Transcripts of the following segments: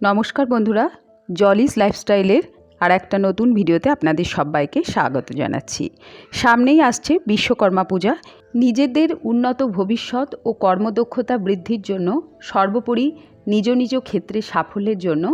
নমস্কার বন্ধুরা জলিস লাইফস্টাইলের আর একটা নতুন ভিডিওতে আপনাদের সবাইকে স্বাগত জানাচ্ছি। সামনেই আসছে বিশ্বকর্মা পূজা। নিজেদের উন্নত ভবিষ্যৎ ও কর্মদক্ষতা বৃদ্ধির জন্য সর্বোপরি নিজ নিজ ক্ষেত্রে সাফল্যের জন্য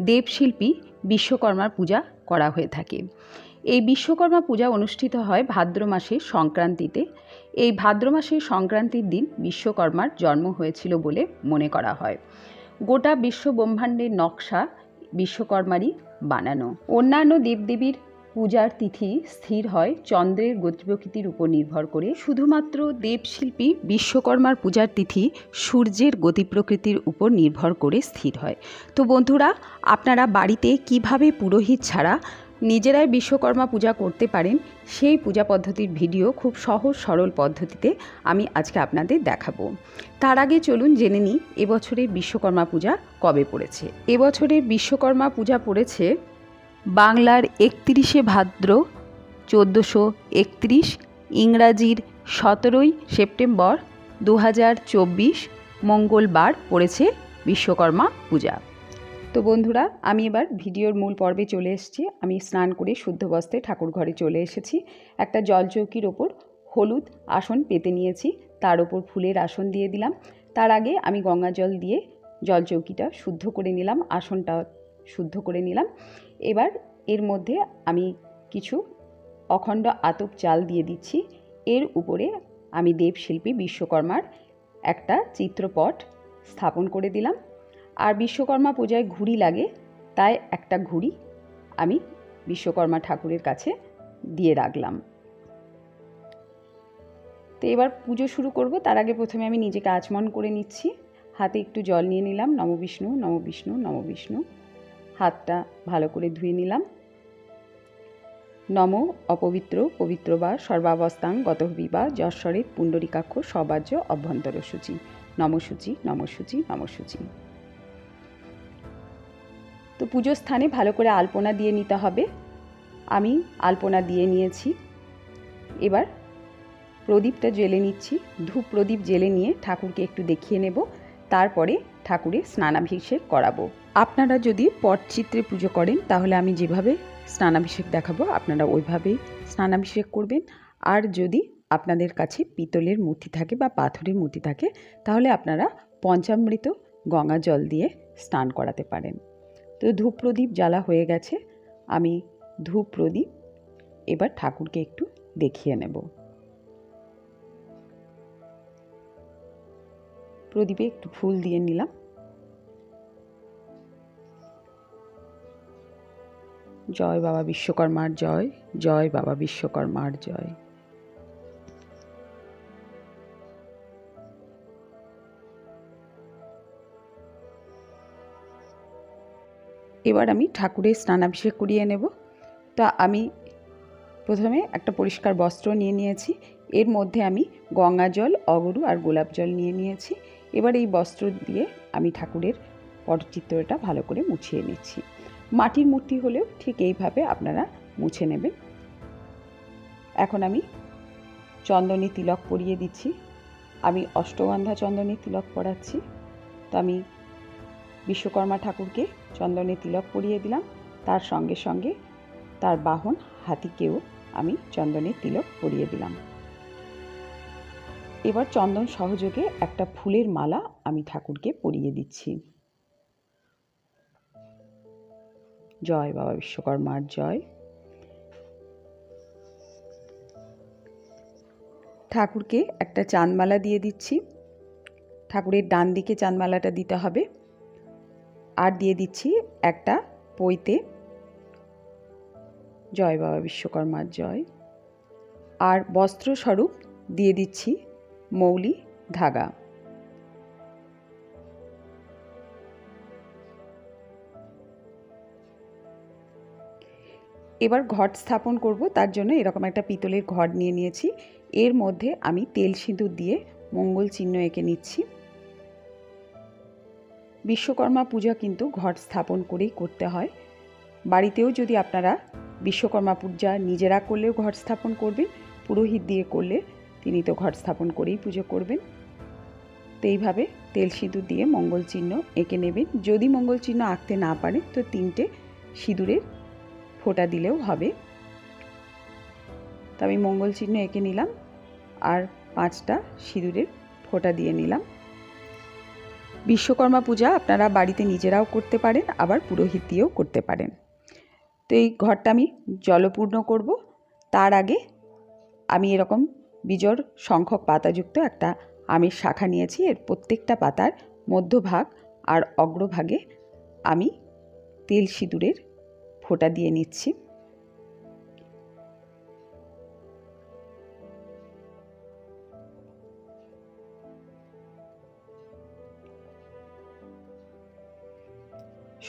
দেবশিল্পী বিশ্বকর্মার পূজা করা হয়ে থাকে। এই বিশ্বকর্মা পূজা অনুষ্ঠিত হয় ভাদ্র মাসের সংক্রান্তিতে। এই ভাদ্র মাসের সংক্রান্তির দিন বিশ্বকর্মার জন্ম হয়েছিল বলে মনে করা হয়। গোটা বিশ্বব্রহ্মাণ্ডের নকশা বিশ্বকর্মারই বানানো। অন্যান্য দেবদেবীর পূজার তিথি স্থির হয় চন্দ্রের গতিপ্রকৃতির উপর নির্ভর করে। শুধুমাত্র দেবশিল্পী বিশ্বকর্মার পূজার তিথি সূর্যের গতিপ্রকৃতির উপর নির্ভর করে স্থির হয়। তো বন্ধুরা, আপনারা বাড়িতে কীভাবে পুরোহিত ছাড়া নিজেরাই বিশ্বকর্মা পূজা করতে পারেন, সেই পূজা পদ্ধতির ভিডিও খুব সহজ সরল পদ্ধতিতে আমি আজকে আপনাদের দেখাবো। তার আগে চলুন জেনে নিই, এবছরের বিশ্বকর্মা পূজা কবে পড়েছে? এবছরের বিশ্বকর্মা পূজা পড়েছে বাংলার একত্রিশে ভাদ্র চোদ্দোশো একত্রিশ, ইংরাজির সতেরোই সেপ্টেম্বর দু হাজার চব্বিশ, মঙ্গলবার পড়েছে বিশ্বকর্মা পূজা। তো বন্ধুরা, আমি এবার ভিডিওর মূল পর্বে চলে এসেছি। আমি স্নান করে শুদ্ধ বস্ত্রে ঠাকুর ঘরে চলে এসেছি। একটা জলচৌকির ওপর হলুদ আসন পেতে নিয়েছি। তার ওপর ফুলের আসন দিয়ে দিলাম। তার আগে আমি গঙ্গা জল দিয়ে জলচৌকিটা শুদ্ধ করে নিলাম, আসনটা শুদ্ধ করে নিলাম। এবার এর মধ্যে আমি কিছু অখণ্ড আতপ চাল দিয়ে দিচ্ছি। এর উপরে আমি দেবশিল্পী বিশ্বকর্মার একটা চিত্রপট স্থাপন করে দিলাম। আর বিশ্বকর্মা পূজায় ঘুড়ি লাগে, তাই একটা ঘুড়ি আমি বিশ্বকর্মা ঠাকুরের কাছে দিয়ে রাখলাম। তো এবার পুজো শুরু করব, তার আগে প্রথমে আমি নিজেকে আচমন করে নিচ্ছি। হাতে একটু জল নিয়ে নিলাম নমবিষ্ণু নমবিষ্ণু নমবিষ্ণু হাতটা ভালো করে ধুয়ে নিলাম। নম অপবিত্র, পবিত্র বা সর্বাবস্থাং গতহবিবা যশ্বরের পুণ্ডরিকাক্ষ সবাজ্য অভ্যন্তর সূচি নমসূচি নমসূচি নমসূচি তো পুজোর স্থানে ভালো করে আলপনা দিয়ে নিতে হবে। আমি আলপনা দিয়ে নিয়েছি। এবার প্রদীপটা জেলে নিচ্ছি। ধূপ প্রদীপ জেলে নিয়ে ঠাকুরকে একটু দেখিয়ে নেব। তারপরে ঠাকুরে স্নানাভিষেক করাবো। আপনারা যদি পটচিত্রে পুজো করেন, তাহলে আমি যেভাবে স্নানাভিষেক দেখাবো, আপনারা ওইভাবেই স্নানাভিষেক করবেন। আর যদি আপনাদের কাছে পিতলের মূর্তি থাকে বা পাথরের মূর্তি থাকে, তাহলে আপনারা পঞ্চামৃত গঙ্গা জল দিয়ে স্নান করাতে পারেন। তো ধূপ প্রদীপ জ্বালা হয়ে গেছে। আমি ধূপ প্রদীপ এবার ঠাকুরকে একটু দেখিয়ে নেব। প্রদীপে একটু ফুল দিয়ে নিলাম। জয় বাবা বিশ্বকর্মার জয় জয় বাবা বিশ্বকর্মার জয়। এবার আমি ঠাকুরের স্নানাভিষেক করিয়ে নেব। তা আমি প্রথমে একটা পরিষ্কার বস্ত্র নিয়ে নিয়েছি। এর মধ্যে আমি গঙ্গা জল, অগরু আর গোলাপ জল নিয়ে নিয়েছি। এবার এই বস্ত্র দিয়ে আমি ঠাকুরের পটচিত্রটা ভালো করে মুছিয়ে নিচ্ছি। মাটির মূর্তি হলেও ঠিক এইভাবে আপনারা মুছে নেবেন। এখন আমি চন্দনী তিলক পরিয়ে দিচ্ছি। আমি অষ্টগন্ধা চন্দনী তিলক পরাচ্ছি। তো আমি বিশ্বকর্মা ঠাকুরকে চন্দনে তিলক পরিয়ে দিলাম। তার সঙ্গে সঙ্গে তার বাহন হাতিকেও আমি চন্দনের তিলক পরিয়ে দিলাম। এবার চন্দন সহযোগে একটা ফুলের মালা আমি ঠাকুরকে পরিয়ে দিচ্ছি। জয় বাবা বিশ্বকর্মার জয়। ঠাকুরকে একটা চাঁদমালা দিয়ে দিচ্ছি। ঠাকুরের ডান দিকে চাঁদমালাটা দিতে হবে। আর দিয়ে দিচ্ছি একটা পইতে। জয় বাবা বিশ্বকর্মার জয়। আর বস্ত্রস্বরূপ দিয়ে দিচ্ছি মৌলি ধাগা। এবার ঘট স্থাপন করব, তার জন্য এরকম একটা পিতলের ঘট নিয়ে নিয়েছি। এর মধ্যে আমি তেল সিঁদুর দিয়ে মঙ্গল চিহ্ন এঁকে নিচ্ছি। বিশ্বকর্মা পূজা কিন্তু ঘট স্থাপন করেই করতে হয়। বাড়িতেও যদি আপনারা বিশ্বকর্মা পূজা নিজেরা করলেও ঘট স্থাপন করবেন, পুরোহিত দিয়ে করলে তিনি তো ঘট স্থাপন করেই পুজো করবেন। তো এইভাবে তেল সিঁদুর দিয়ে মঙ্গল চিহ্ন এঁকে নেবেন। যদি মঙ্গল চিহ্ন আঁকতে না পারেন তো তিনটে সিঁদুরের ফোঁটা দিলেও হবে। তো আমি মঙ্গল চিহ্ন এঁকে নিলাম আর পাঁচটা সিঁদুরের ফোঁটা দিয়ে নিলাম। বিশ্বকর্মা পূজা আপনারা বাড়িতে নিজেরাও করতে পারেন, আবার পুরোহিত দিয়েও করতে পারেন। তো এই ঘরটা আমি জলপূর্ণ করব। তার আগে আমি এরকম বিজোড় সংখ্যক পাতাযুক্ত একটা আমের শাখা নিয়েছি। এর প্রত্যেকটা পাতার মধ্যভাগ আর অগ্রভাগে আমি তেল সিঁদুরের ফোঁটা দিয়ে নিচ্ছি।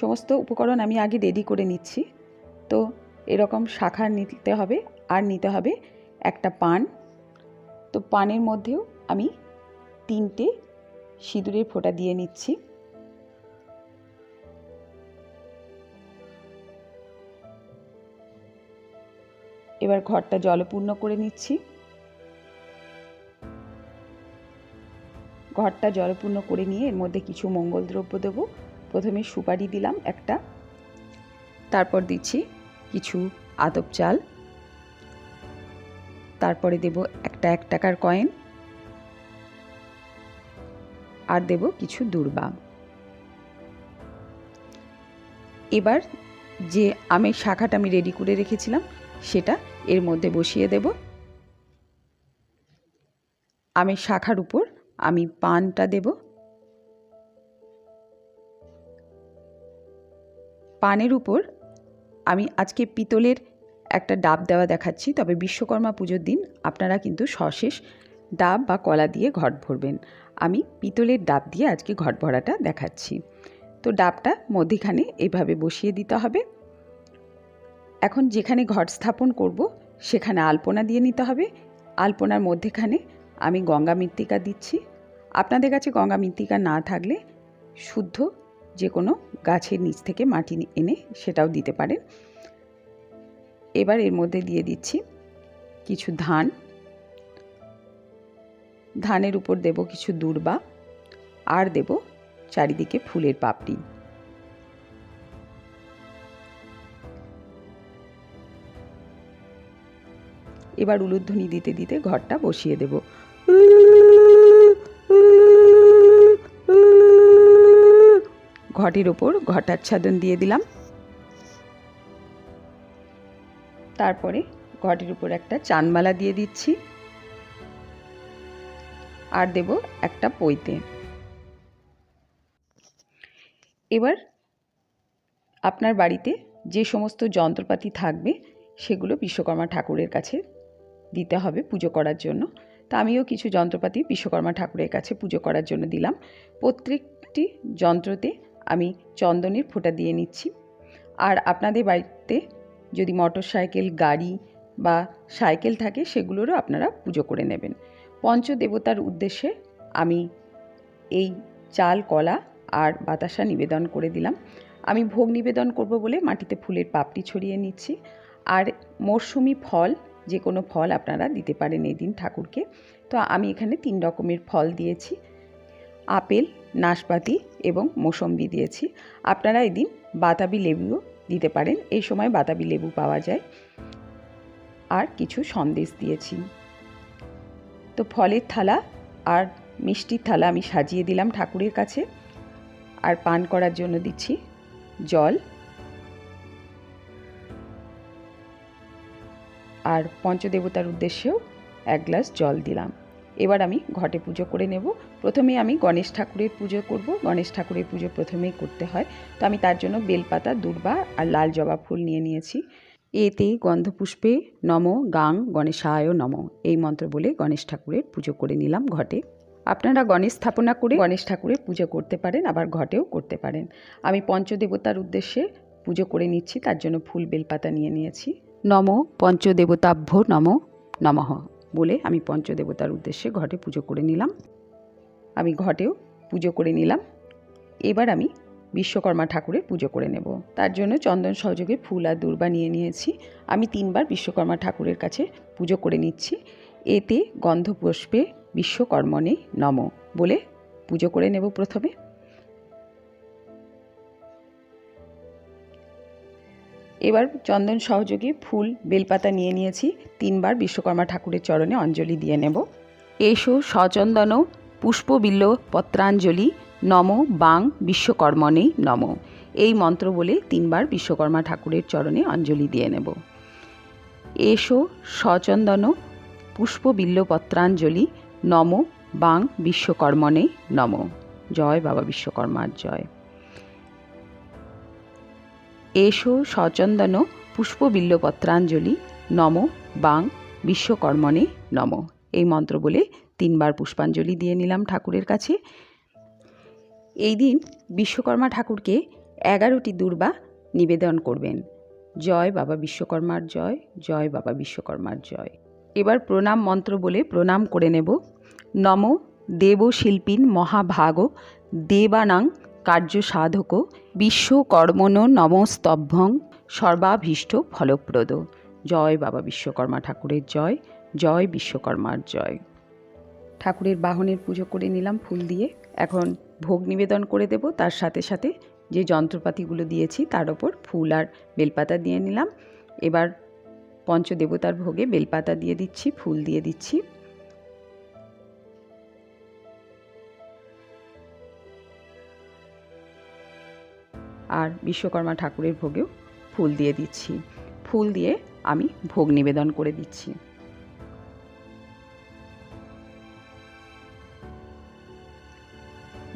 সমস্ত উপকরণ আমি আগে রেডি করে নিচ্ছি। তো এরকম শাখা নিতে হবে, আর নিতে হবে একটা পান। তো পানের মধ্যেও আমি তিনটে সিঁদুরের ফোঁটা দিয়ে নিচ্ছি। এবার ঘরটা জলপূর্ণ করে নিচ্ছি। ঘরটা জলপূর্ণ করে নিয়ে এর মধ্যে কিছু মঙ্গল দ্রব্য দেবো। প্রথমে সুপারি দিলাম একটা। তারপর দিচ্ছি কিছু আদব চাল। তারপরে দেব একটা এক টাকার কয়েন। আর দেব কিছু দূর্বা। এবার যে আমের শাখাটা আমি রেডি করে রেখেছিলাম, সেটা এর মধ্যে বসিয়ে দেব। আমের শাখার উপর আমি পানটা দেব। পানের উপর আমি আজকে পিতলের একটা ডাব দেওয়া দেখাচ্ছি, তবে বিশ্বকর্মা পুজোর দিন আপনারা কিন্তু সশেষ ডাব বা কলা দিয়ে ঘট ভরবেন। আমি পিতলের ডাব দিয়ে আজকে ঘট ভরাটা দেখাচ্ছি। তো ডাবটা মধ্যিখানে এইভাবে বসিয়ে দিতে হবে। এখন যেখানে ঘট স্থাপন করব, সেখানে আলপনা দিয়ে নিতে হবে। আলপনার মধ্যেখানে আমি গঙ্গা মৃত্তিকা দিচ্ছি। আপনাদের কাছে গঙ্গা মৃত্তিকা না থাকলে শুদ্ধ যে কোনো গাছের নিচ থেকে মাটি এনে সেটাও দিতে পারেন। এবার এর মধ্যে দিয়ে দিচ্ছি কিছু ধান। ধানের উপর দেব কিছু দূর্বা আর দেব চারিদিকে ফুলের পাপড়ি। এবার উলুধ্বনি দিতে দিতে ঘরটা বসিয়ে দেব। ঘটের ওপর ঘটাচ্ছাদন দিয়ে দিলাম। তারপরে ঘটের উপর একটা চানমালা দিয়ে দিচ্ছি। আর দেব একটা পইতে এবার আপনার বাড়িতে যে সমস্ত যন্ত্রপাতি থাকবে, সেগুলো বিশ্বকর্মা ঠাকুরের কাছে দিতে হবে পুজো করার জন্য। তা আমিও কিছু যন্ত্রপাতি বিশ্বকর্মা ঠাকুরের কাছে পুজো করার জন্য দিলাম। প্রত্যেকটি যন্ত্রতে আমি চন্দনের ফোঁটা দিয়ে নিচ্ছি। আর আপনাদের বাড়িতে যদি মোটর সাইকেল গাড়ি বা সাইকেল থাকে, সেগুলোরও আপনারা পুজো করে নেবেন। পঞ্চদেবতার উদ্দেশ্যে আমি এই চাল, কলা আর বাতাসা নিবেদন করে দিলাম। আমি ভোগ নিবেদন করব বলে মাটিতে ফুলের পাপড়ি ছড়িয়ে নিচ্ছি। আর মরশুমি ফল, যে কোনো ফল আপনারা দিতে পারেন এই দিন ঠাকুরকে। তো আমি এখানে তিন রকমের ফল দিয়েছি। আপেল, নাশপাতি এবং মোসম্বি দিয়েছি। আপনারা এদিন বাতাবি লেবুও দিতে পারেন। এই সময় বাতাবি লেবু পাওয়া যায়। আর কিছু সন্দেশ দিয়েছি। তো ফলের থালা আর মিষ্টির থালা আমি সাজিয়ে দিলাম ঠাকুরের কাছে। আর পান করার জন্য দিচ্ছি জল। আর পঞ্চদেবতার উদ্দেশ্যেও এক গ্লাস জল দিলাম। এবার আমি ঘটে পুজো করে নেব। প্রথমে আমি গণেশ ঠাকুরের পুজো করব। গণেশ ঠাকুরের পুজো প্রথমেই করতে হয়। তো আমি তার জন্য বেলপাতা, দুর্বা আর লাল জবা ফুল নিয়ে নিয়েছি। এতে গন্ধপুষ্পে নম গাং গণেশায় নম এই মন্ত্র বলে গণেশ ঠাকুরের পুজো করে নিলাম ঘটে। আপনারা গণেশ স্থাপনা করে গণেশ ঠাকুরের পুজো করতে পারেন, আবার ঘটেও করতে পারেন। আমি পঞ্চদেবতার উদ্দেশ্যে পুজো করে নিচ্ছি, তার জন্য ফুল, বেলপাতা নিয়ে নিয়েছি। নম পঞ্চদেবতাভ্য নম নমঃ। বলে আমি পঞ্চদেবতার উদ্দেশ্যে ঘটে পুজো করে নিলাম। আমি ঘটেও পুজো করে নিলাম। এবার আমি বিশ্বকর্মা ঠাকুরের পুজো করে নেব। তার জন্য চন্দন সহযোগে ফুল আর দুর্বা নিয়ে নিয়েছি। আমি তিনবার বিশ্বকর্মা ঠাকুরের কাছে পুজো করে নিচ্ছি। এতে গন্ধপুষ্পে বিশ্বকর্মণে নম বলে পুজো করে নেব প্রথমে। এবার চন্দন সহযোগে ফুল, বেলপাতা নিয়ে নিয়েছি। তিনবার বিশ্বকর্মা ঠাকুরের চরণে অঞ্জলি দিয়ে নেব। এসো সচন্দন পুষ্পবিল্ল, পত্রাঞ্জলি, নম, বাং বিশ্বকর্মণেই নম। এই মন্ত্র বলে তিনবার বিশ্বকর্মা ঠাকুরের চরণে অঞ্জলি দিয়ে নেব। এসো সচন্দন পুষ্পবিল্ল, পত্রাঞ্জলি, নম, বাং, বিশ্বকর্মণে নম। জয় বাবা বিশ্বকর্মার জয়। এসো সচন্দন পুষ্পবিল্ল পত্রাঞ্জলি নম বাং বিশ্বকর্মণে নম। এই মন্ত্র বলে তিনবার পুষ্পাঞ্জলি দিয়ে নিলাম ঠাকুরের কাছে। এই দিন বিশ্বকর্মা ঠাকুরকে এগারোটি দুর্বা নিবেদন করবেন। জয় বাবা বিশ্বকর্মার জয় জয় বাবা বিশ্বকর্মার জয়। এবার প্রণাম মন্ত্র বলে প্রণাম করে নেব। নম দেবশিল্পীন মহাভাগ দেবানাং কার্য সাধক বিশ্বকর্মণ নমস্তভ্যং সর্বাভীষ্ট ফলপ্রদ। জয় বাবা বিশ্বকর্মা ঠাকুরের জয় জয় বিশ্বকর্মার জয়। ঠাকুরের বাহনের পুজো করে নিলাম ফুল দিয়ে। এখন ভোগ নিবেদন করে দেব। তার সাথে সাথে যে যন্ত্রপাতিগুলো দিয়েছি তার ওপর ফুল আর বেলপাতা দিয়ে নিলাম। এবার পঞ্চদেবতার ভোগে বেলপাতা দিয়ে দিচ্ছি, ফুল দিয়ে দিচ্ছি। আর বিশ্বকর্মা ঠাকুরের ভোগেও ফুল দিয়ে দিচ্ছি। ফুল দিয়ে আমি ভোগ নিবেদন করে দিচ্ছি।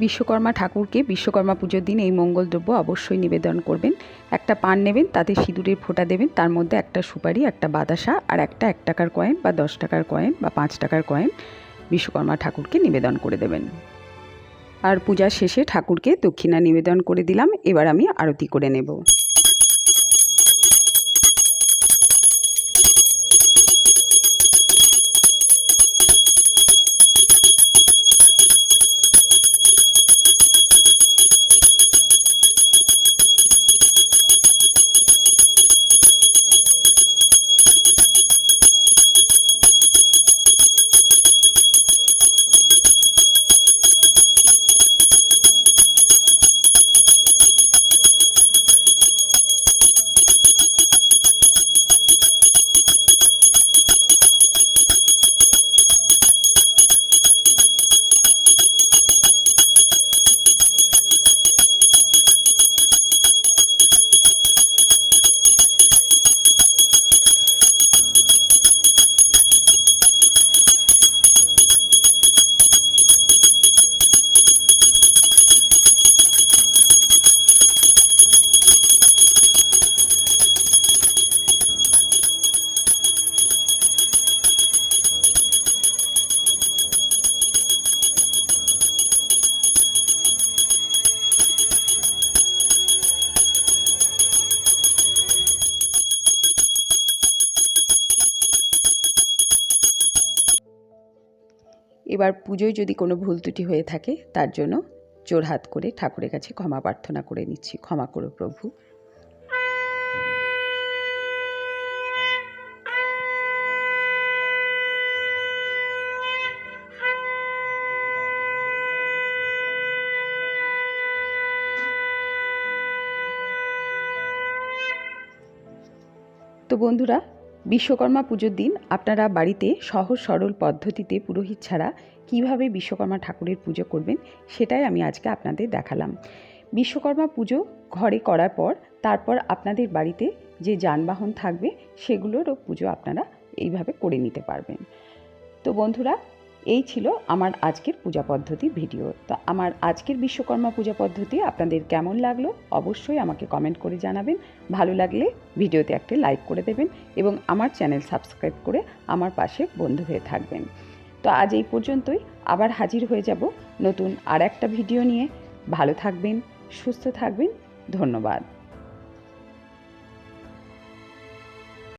বিশ্বকর্মা ঠাকুরকে বিশ্বকর্মা পুজোর দিন এই মঙ্গলদ্রব্য অবশ্যই নিবেদন করবেন। একটা পান নেবেন, তাতে সিঁদুরের ফোঁটা দেবেন, তার মধ্যে একটা সুপারি, একটা বাতাসা আর একটা এক টাকার কয়েন বা দশ টাকার কয়েন বা পাঁচ টাকার কয়েন বিশ্বকর্মা ঠাকুরকে নিবেদন করে দেবেন। আর পূজা শেষে ঠাকুরকে দক্ষিণা নিবেদন করে দিলাম। এবার আমি আরতি করে নেব। এবার পুজোয় যদি কোনো ভুল ত্রুটি হয়ে থাকে, তার জন্য জোর হাত করে ঠাকুরের কাছে ক্ষমা প্রার্থনা করে নিচ্ছি। ক্ষমা করো প্রভু। তো বন্ধুরা বিশ্বকর্মা পুজোর দিন আপনারা বাড়িতে সহজ সরল পদ্ধতিতে পুরোহিত ছাড়া কীভাবে বিশ্বকর্মা ঠাকুরের পুজো করবেন সেটাই আমি আজকে আপনাদের দেখালাম। বিশ্বকর্মা পুজো ঘরে করার পর, তারপর আপনাদের বাড়িতে যে যানবাহন থাকবে, সেগুলোরও পুজো আপনারা এইভাবে করে নিতে পারবেন। তো বন্ধুরা এই ছিল আমার আজকের পূজা পদ্ধতি ভিডিও। তো আমার আজকের বিশ্বকর্মা পূজা পদ্ধতি আপনাদের কেমন লাগল অবশ্যই আমাকে কমেন্ট করে জানাবেন। ভালো লাগলে ভিডিওতে একটি লাইক করে দেবেন এবং আমার চ্যানেল সাবস্ক্রাইব করে আমার পাশে বন্ধু হয়ে থাকবেন। তো আজ এই পর্যন্তই, আবার হাজির হয়ে যাব নতুন আর একটা ভিডিও নিয়ে। ভালো থাকবেন, সুস্থ থাকবেন, ধন্যবাদ।